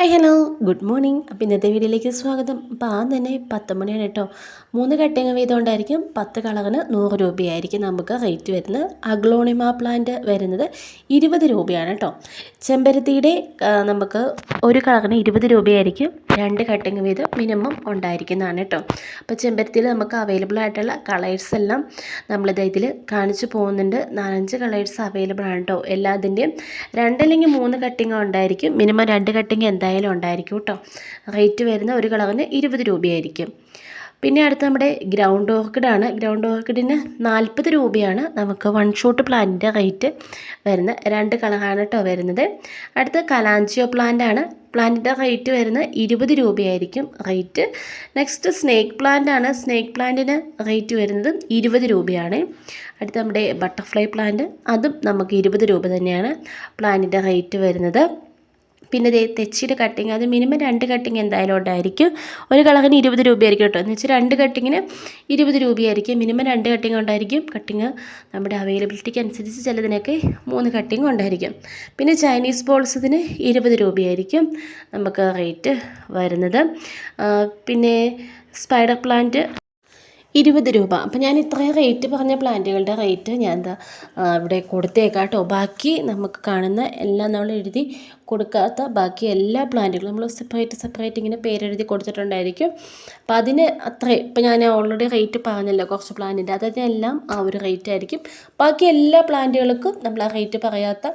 Hi hello good morning അപ്പോൾ ഇന്നത്തെ വീഡിയോയിലേക്ക് സ്വാഗതം. അപ്പോൾ ആ തന്നെ പത്ത് മണിയാണ് കേട്ടോ. മൂന്ന് കട്ടിങ് വീതമുണ്ടായിരിക്കും. പത്ത് കളറിന് നൂറ് രൂപയായിരിക്കും നമുക്ക് റേറ്റ് വരുന്നത്. അഗ്ലോണിമ പ്ലാന്റ് വരുന്നത് ഇരുപത് രൂപയാണ് കേട്ടോ. ചെമ്പരത്തിയുടെ നമുക്ക് ഒരു കളറിന് ഇരുപത് രൂപയായിരിക്കും. രണ്ട് കട്ടിങ് വീതം മിനിമം ഉണ്ടായിരിക്കുന്നതാണ് കേട്ടോ. അപ്പോൾ ചെമ്പരത്തിയിൽ നമുക്ക് അവൈലബിൾ ആയിട്ടുള്ള കളേഴ്സ് എല്ലാം നമ്മളിത് ഇതിൽ കാണിച്ചു പോകുന്നുണ്ട്. നാലഞ്ച് കളേഴ്സ് അവൈലബിൾ ആണ് കേട്ടോ. എല്ലാത്തിന്റെയും രണ്ടല്ലെങ്കിൽ മൂന്ന് കട്ടിങ് ഉണ്ടായിരിക്കും. മിനിമം രണ്ട് കട്ടിങ് എന്തായാലും ഉണ്ടായിരിക്കും കേട്ടോ. റേറ്റ് വരുന്ന ഒരു കളറിന് ഇരുപത് രൂപയായിരിക്കും. പിന്നെ അടുത്ത് നമ്മുടെ ഗ്രൗണ്ട് ഓർക്കിഡാണ് ഗ്രൗണ്ട് ഓർക്കിഡിന് നാൽപ്പത് രൂപയാണ് നമുക്ക് വൺ ഷോട്ട് പ്ലാന്റിന്റെ റേറ്റ് വരുന്നത് രണ്ട് കളറാണ് കേട്ടോ വരുന്നത്. അടുത്ത് കലാഞ്ചിയോ പ്ലാന്റാണ് പ്ലാന്റിന്റെ റേറ്റ് വരുന്നത് ഇരുപത് രൂപയായിരിക്കും റേറ്റ് നെക്സ്റ്റ് സ്നേക്ക് പ്ലാന്റ് ആണ്. സ്നേക്ക് പ്ലാന്റിന് റേറ്റ് വരുന്നത് ഇരുപത് രൂപയാണ്. അടുത്ത് നമ്മുടെ ബട്ടർഫ്ലൈ പ്ലാന്റ് അതും നമുക്ക് ഇരുപത് രൂപ തന്നെയാണ് പ്ലാന്റിന്റെ റേറ്റ് വരുന്നത്. പിന്നെ ദേ തെച്ചിയുടെ കട്ടിങ് അത് മിനിമം രണ്ട് കട്ടിങ് എന്തായാലും ഉണ്ടായിരിക്കും. ഒരു കളറിന് ഇരുപത് രൂപയായിരിക്കും കേട്ടോ. എന്ന് വെച്ചാൽ രണ്ട് കട്ടിങ്ങിന് ഇരുപത് രൂപയായിരിക്കും. മിനിമം രണ്ട് കട്ടിങ് ഉണ്ടായിരിക്കും. കട്ടിങ് നമ്മുടെ അവൈലബിലിറ്റിക്ക് അനുസരിച്ച് ചിലതിനൊക്കെ മൂന്ന് കട്ടിങ് ഉണ്ടായിരിക്കും. പിന്നെ ചൈനീസ് ബോൾസിന് ഇരുപത് രൂപയായിരിക്കും നമുക്ക് റേറ്റ് വരുന്നത്. പിന്നെ സ്പൈഡർ പ്ലാന്റ് ഇരുപത് രൂപ. അപ്പം ഞാൻ ഇത്രയും റേറ്റ് പറഞ്ഞ പ്ലാന്റുകളുടെ റേറ്റ് ഞാൻ എന്താ ഇവിടെ കൊടുത്തേക്കാട്ടോ ബാക്കി നമുക്ക് കാണുന്ന എല്ലാം നമ്മൾ എഴുതി കൊടുക്കാത്ത ബാക്കി എല്ലാ പ്ലാന്റുകളും നമ്മൾ സെപ്പറേറ്റ് സെപ്പറേറ്റ് ഇങ്ങനെ പേരെഴുതി കൊടുത്തിട്ടുണ്ടായിരിക്കും. അപ്പം അതിന് അത്രയും ഇപ്പം ഞാൻ ഓൾറെഡി റേറ്റ് പറഞ്ഞല്ലോ കുറച്ച് പ്ലാന്റിന്റെ അതെല്ലാം ആ ഒരു റേറ്റ് ആയിരിക്കും. ബാക്കി എല്ലാ പ്ലാന്റുകൾക്കും നമ്മൾ ആ റേറ്റ് പറയാത്ത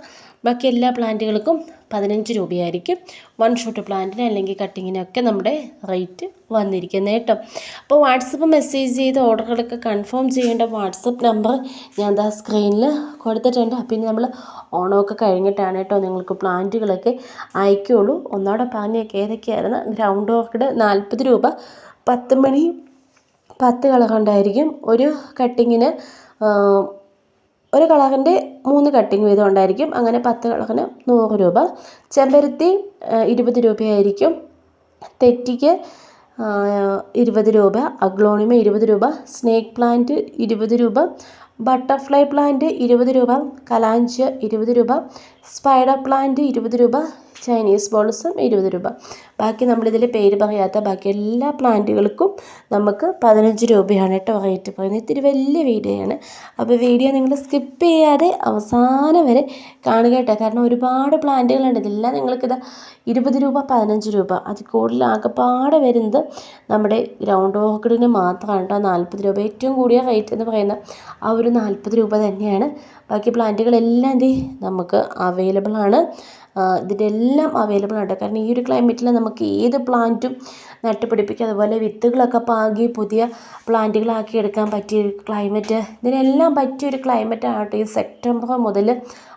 ബാക്കി എല്ലാ പ്ലാന്റുകൾക്കും പതിനഞ്ച് രൂപയായിരിക്കും. വൺ ഷോട്ട് പ്ലാന്റിന് അല്ലെങ്കിൽ കട്ടിങ്ങിനൊക്കെ നമ്മുടെ റേറ്റ് വന്നിരിക്കുന്നത് കേട്ടോ. അപ്പോൾ വാട്സപ്പ് മെസ്സേജ് ചെയ്ത് ഓർഡറുകളൊക്കെ കൺഫേം ചെയ്യേണ്ട വാട്സപ്പ് നമ്പർ ഞാൻ ദാ സ്ക്രീനിൽ കൊടുത്തിട്ടുണ്ട്. പിന്നെ നമ്മൾ ഓണമൊക്കെ കഴിഞ്ഞിട്ടാണ് കേട്ടോ നിങ്ങൾക്ക് പ്ലാന്റുകളൊക്കെ അയക്കുകയുള്ളൂ ഒന്നോടെ പറഞ്ഞൊക്കെ ഏതൊക്കെയായിരുന്നു? ഗ്രൗണ്ട് ഓർക്കിഡ് നാൽപ്പത് രൂപ. പത്ത് മണി പത്ത് കളർ ഉണ്ടായിരിക്കും ഒരു കട്ടിങ്ങിന് ഒരു കളറിന്റെ മൂന്ന് കട്ടിങ് വീതം ഉണ്ടായിരിക്കും അങ്ങനെ പത്ത് കളറിന് നൂറ് രൂപ. ചെമ്പരത്തി ഇരുപത് രൂപയായിരിക്കും. തെറ്റിക്ക് ഇരുപത് രൂപ. അഗ്ലോണിമ ഇരുപത് രൂപ. സ്നേക്ക് പ്ലാന്റ് ഇരുപത് രൂപ. ബട്ടർഫ്ലൈ പ്ലാന്റ് ഇരുപത് രൂപ. കലാഞ്ച് ഇരുപത് രൂപ. സ്പൈഡർ പ്ലാന്റ് ഇരുപത് രൂപ. ചൈനീസ് ബോൾസും ഇരുപത് രൂപ. ബാക്കി നമ്മളിതിൽ പേര് പറയാത്ത ബാക്കി എല്ലാ പ്ലാന്റുകൾക്കും നമുക്ക് പതിനഞ്ച് രൂപയാണ് കേട്ടോ റേറ്റ് പറയുന്നത്. ഇത്തിരി വലിയ വീഡിയോ ആണ്. അപ്പോൾ വീഡിയോ നിങ്ങൾ സ്കിപ്പ് ചെയ്യാതെ അവസാനം വരെ കാണുക കേട്ടോ. കാരണം ഒരുപാട് പ്ലാന്റുകളുണ്ട് ഇതെല്ലാം നിങ്ങൾക്കിത് ഇരുപത് രൂപ പതിനഞ്ച് രൂപ. അത് കൂടുതൽ ആകെപ്പാടെ വരുന്നത് നമ്മുടെ ഗ്രൗണ്ട് ഓർക്കിഡിന് മാത്രമാണ് കേട്ടോ. നാൽപ്പത് രൂപ. ഏറ്റവും കൂടിയ റേറ്റ് എന്ന് പറയുന്ന ആ ഒരു നാൽപ്പത് രൂപ തന്നെയാണ്. ബാക്കി പ്ലാന്റുകളെല്ലാം എന്ത് നമുക്ക് അവൈലബിൾ ആണ്. ഇതിന്റെ എല്ലാം അവൈലബിൾ ആണ് കാരണം ഈ ഒരു ക്ലൈമറ്റിൽ നമുക്ക് ഏത് പ്ലാന്റും നട്ടുപിടിപ്പിക്കുക അതുപോലെ വിത്തുകളൊക്കെ പാകി പുതിയ പ്ലാന്റുകളാക്കി എടുക്കാൻ പറ്റിയ ഒരു ക്ലൈമറ്റ് ഇതിനെല്ലാം പറ്റിയ ഒരു ക്ലൈമറ്റ് ആകട്ടെ ഈ സെപ്റ്റംബർ മുതൽ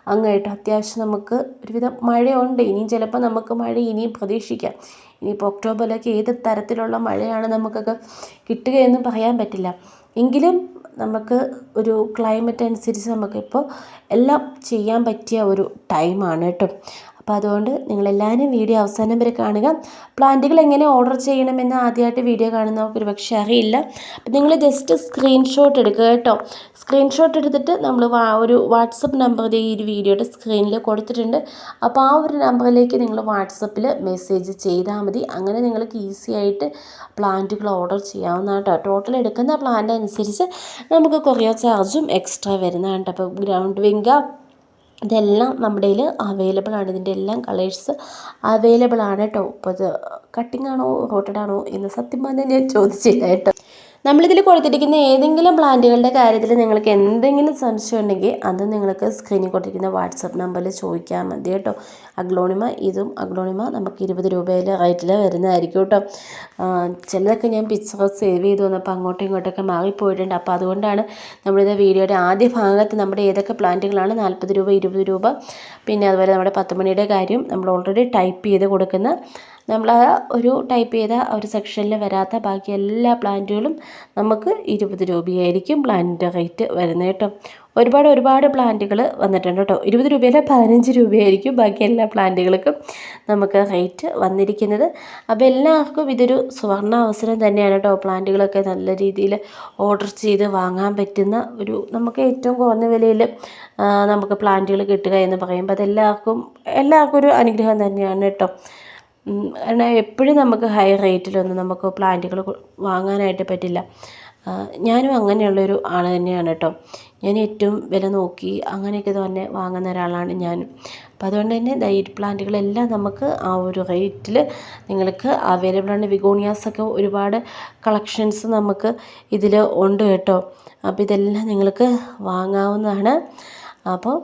അങ്ങോട്ട് അത്യാവശ്യം നമുക്ക് ഒരുവിധം മഴയുണ്ട്. ഇനിയും ചിലപ്പോൾ നമുക്ക് മഴ ഇനിയും പ്രതീക്ഷിക്കാം. ഇനിയിപ്പോൾ ഒക്ടോബറിലൊക്കെ ഏത് തരത്തിലുള്ള മഴയാണ് നമുക്കൊക്കെ കിട്ടുകയെന്ന് പറയാൻ പറ്റില്ല. എങ്കിലും നമുക്ക് ഒരു ക്ലൈമറ്റ് അനുസരിച്ച് നമുക്കിപ്പോൾ എല്ലാം ചെയ്യാൻ പറ്റിയ ഒരു ടൈമാണ് കേട്ടോ. അപ്പോൾ അതുകൊണ്ട് നിങ്ങളെല്ലാവരും വീഡിയോ അവസാനം വരെ കാണുക. പ്ലാന്റുകൾ എങ്ങനെ ഓർഡർ ചെയ്യണമെന്ന് ആദ്യമായിട്ട് വീഡിയോ കാണുന്നവർക്ക് ഒരു പക്ഷേ അറിയില്ല. അപ്പോൾ നിങ്ങൾ ജസ്റ്റ് സ്ക്രീൻഷോട്ട് എടുക്കുക കേട്ടോ. സ്ക്രീൻഷോട്ട് എടുത്തിട്ട് നമ്മൾ ഒരു വാട്സപ്പ് നമ്പർ ഈ ഒരു വീഡിയോയുടെ സ്ക്രീനിൽ കൊടുത്തിട്ടുണ്ട്. അപ്പോൾ ആ ഒരു നമ്പറിലേക്ക് നിങ്ങൾ വാട്സപ്പിൽ മെസ്സേജ് ചെയ്താൽ മതി. അങ്ങനെ നിങ്ങൾക്ക് ഈസി ആയിട്ട് പ്ലാന്റുകൾ ഓർഡർ ചെയ്യാവുന്നതാണ് കേട്ടോ. ടോട്ടൽ എടുക്കുന്ന പ്ലാന്റ് അനുസരിച്ച് നമുക്ക് കൊറിയർ ചാർജും എക്സ്ട്രാ വരുന്നതാണ് കേട്ടോ. അപ്പോൾ ഗ്രൗണ്ട് വിങ്ക ഇതെല്ലാം നമ്മുടെ കയ്യിൽ അവൈലബിൾ ആണ്. ഇതിന്റെ എല്ലാം കളേഴ്സ് അവൈലബിൾ ആണ് കേട്ടോ ഇപ്പോൾ ഇത് കട്ടിംഗ് ആണോ റോട്ടഡ് ആണോ എന്ന് സത്യം പറഞ്ഞാൽ ഞാൻ ചോദിച്ചില്ല കേട്ടോ. നമ്മളിതിൽ കൊടുത്തിരിക്കുന്ന ഏതെങ്കിലും പ്ലാന്റുകളുടെ കാര്യത്തിൽ നിങ്ങൾക്ക് എന്തെങ്കിലും സംശയം ഉണ്ടെങ്കിൽ അത് നിങ്ങൾക്ക് സ്ക്രീനിൽ കൊടുത്തിരിക്കുന്ന വാട്സപ്പ് നമ്പറിൽ ചോദിക്കാൻ മതി കേട്ടോ. അഗ്ലോണിമ ഇതും അഗ്ലോണിമ നമുക്ക് ഇരുപത് രൂപയിൽ റേറ്റിൽ വരുന്നതായിരിക്കും കേട്ടോ. ചിലതൊക്കെ ഞാൻ പിക്ചർ സേവ് ചെയ്തു വന്നപ്പോൾ അങ്ങോട്ടും ഇങ്ങോട്ടൊക്കെ മാറിപ്പോയിട്ടുണ്ട്. അപ്പോൾ അതുകൊണ്ടാണ് നമ്മളിത് വീഡിയോയുടെ ആദ്യ ഭാഗത്ത് നമ്മുടെ ഏതൊക്കെ പ്ലാന്റുകളാണ് നാൽപ്പത് രൂപ ഇരുപത് രൂപ പിന്നെ അതുപോലെ നമ്മുടെ പത്ത് മണിയുടെ കാര്യം നമ്മൾ ഓൾറെഡി ടൈപ്പ് ചെയ്ത് കൊടുക്കുന്ന നമ്മൾ ആ ഒരു ടൈപ്പ് ചെയ്ത ആ ഒരു സെക്ഷനിൽ വരാത്ത ബാക്കി എല്ലാ പ്ലാന്റുകളും നമുക്ക് ഇരുപത് രൂപയായിരിക്കും പ്ലാന്റിന്റെ റേറ്റ് വരുന്നത് കേട്ടോ. ഒരുപാട് ഒരുപാട് പ്ലാന്റുകൾ വന്നിട്ടുണ്ട് കേട്ടോ. ഇരുപത് രൂപയല്ല പതിനഞ്ച് രൂപയായിരിക്കും ബാക്കി എല്ലാ പ്ലാന്റുകൾക്കും നമുക്ക് റേറ്റ് വന്നിരിക്കുന്നത്. അപ്പോൾ എല്ലാവർക്കും ഇതൊരു സുവർണ അവസരം തന്നെയാണ് കേട്ടോ പ്ലാന്റുകളൊക്കെ നല്ല രീതിയിൽ ഓർഡർ ചെയ്ത് വാങ്ങാൻ പറ്റുന്ന ഒരു നമുക്ക് ഏറ്റവും കുറഞ്ഞ വിലയിൽ നമുക്ക് പ്ലാന്റുകൾ കിട്ടുക എന്ന് പറയുമ്പോൾ അതെല്ലാവർക്കും എല്ലാവർക്കും ഒരു അനുഗ്രഹം തന്നെയാണ് കേട്ടോ. കാരണം എപ്പോഴും നമുക്ക് ഹൈ റേറ്റിലൊന്നും നമുക്ക് പ്ലാന്റുകൾ വാങ്ങാനായിട്ട് പറ്റില്ല. ഞാനും അങ്ങനെയുള്ളൊരു ആൾ തന്നെയാണ് കേട്ടോ ഞാൻ ഏറ്റവും വില നോക്കി അങ്ങനെയൊക്കെ തന്നെ വാങ്ങുന്ന ഒരാളാണ് ഞാനും. അപ്പം അതുകൊണ്ട് തന്നെ ഡയറ്റ് പ്ലാന്റുകളെല്ലാം നമുക്ക് ആ ഒരു റേറ്റിൽ നിങ്ങൾക്ക് അവൈലബിൾ ആണ്. വിഗോണിയാസൊക്കെ ഒരുപാട് കളക്ഷൻസ് നമുക്ക് ഇതിൽ ഉണ്ട് കേട്ടോ അപ്പോൾ ഇതെല്ലാം നിങ്ങൾക്ക് വാങ്ങാവുന്നതാണ്. അപ്പോൾ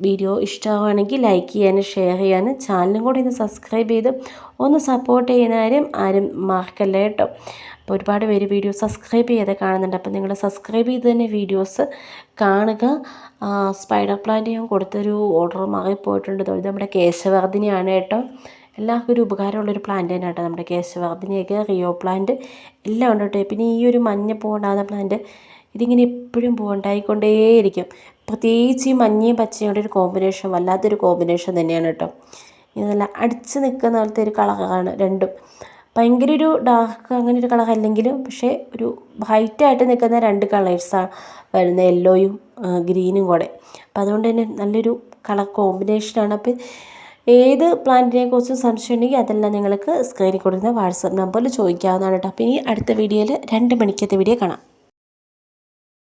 വീഡിയോ ഇഷ്ടമാവുകയാണെങ്കിൽ ലൈക്ക് ചെയ്യാനും ഷെയർ ചെയ്യാനും ചാനലും കൂടി ഒന്ന് സബ്സ്ക്രൈബ് ചെയ്ത് ഒന്ന് സപ്പോർട്ട് ചെയ്യുന്ന ആരും ആരും മാർക്കല്ല കേട്ടോ. അപ്പോൾ ഒരുപാട് പേര് വീഡിയോ സബ്സ്ക്രൈബ് ചെയ്ത് കാണുന്നുണ്ട്. അപ്പോൾ നിങ്ങൾ സബ്സ്ക്രൈബ് ചെയ്ത് തന്നെ വീഡിയോസ് കാണുക. സ്പൈഡർ പ്ലാന്റ് ഞാൻ കൊടുത്തൊരു ഓർഡർ മാറിപ്പോയിട്ടുണ്ട്. ഇത് നമ്മുടെ കേശവർദ്ധിനിയാണ് കേട്ടോ. എല്ലാവർക്കും ഒരു ഉപകാരമുള്ളൊരു പ്ലാന്റ് തന്നെ കേട്ടോ നമ്മുടെ കേശവർദ്ധിനിയൊക്കെ റിയോ പ്ലാന്റ് എല്ലാം ഉണ്ട് കേട്ടോ. പിന്നെ ഈ ഒരു മഞ്ഞ പൂവുണ്ടാകുന്ന പ്ലാന്റ് ഇതിങ്ങനെ എപ്പോഴും പൂവുണ്ടായിക്കൊണ്ടേയിരിക്കും പ്രത്യേകിച്ച് ഈ മഞ്ഞയും പച്ചയുടെ ഒരു കോമ്പിനേഷൻ വല്ലാത്തൊരു കോമ്പിനേഷൻ തന്നെയാണ് കേട്ടോ. ഇത് നല്ല അടിച്ച് നിൽക്കുന്ന പോലത്തെ ഒരു കളറാണ് രണ്ടും. ഭയങ്കര ഒരു ഡാർക്ക് അങ്ങനെ ഒരു കളർ അല്ലെങ്കിലും പക്ഷേ ഒരു ബ്രൈറ്റായിട്ട് നിൽക്കുന്ന രണ്ട് കളേഴ്സാണ് വരുന്നത് യെല്ലോയും ഗ്രീനും കൂടെ. അപ്പോൾ അതുകൊണ്ട് തന്നെ നല്ലൊരു കളർ കോമ്പിനേഷനാണ് അപ്പോൾ ഏത് പ്ലാന്റിനെ കുറിച്ചും സംശയം ഉണ്ടെങ്കിൽ അതെല്ലാം നിങ്ങൾക്ക് സ്ക്രീനിൽ കൊടുക്കുന്ന വാട്സപ്പ് നമ്പറിൽ ചോദിക്കാവുന്നതാണ് കേട്ടോ. അപ്പോൾ ഇനി അടുത്ത വീഡിയോയിൽ രണ്ട് മണിക്കത്തെ വീഡിയോ കാണാം.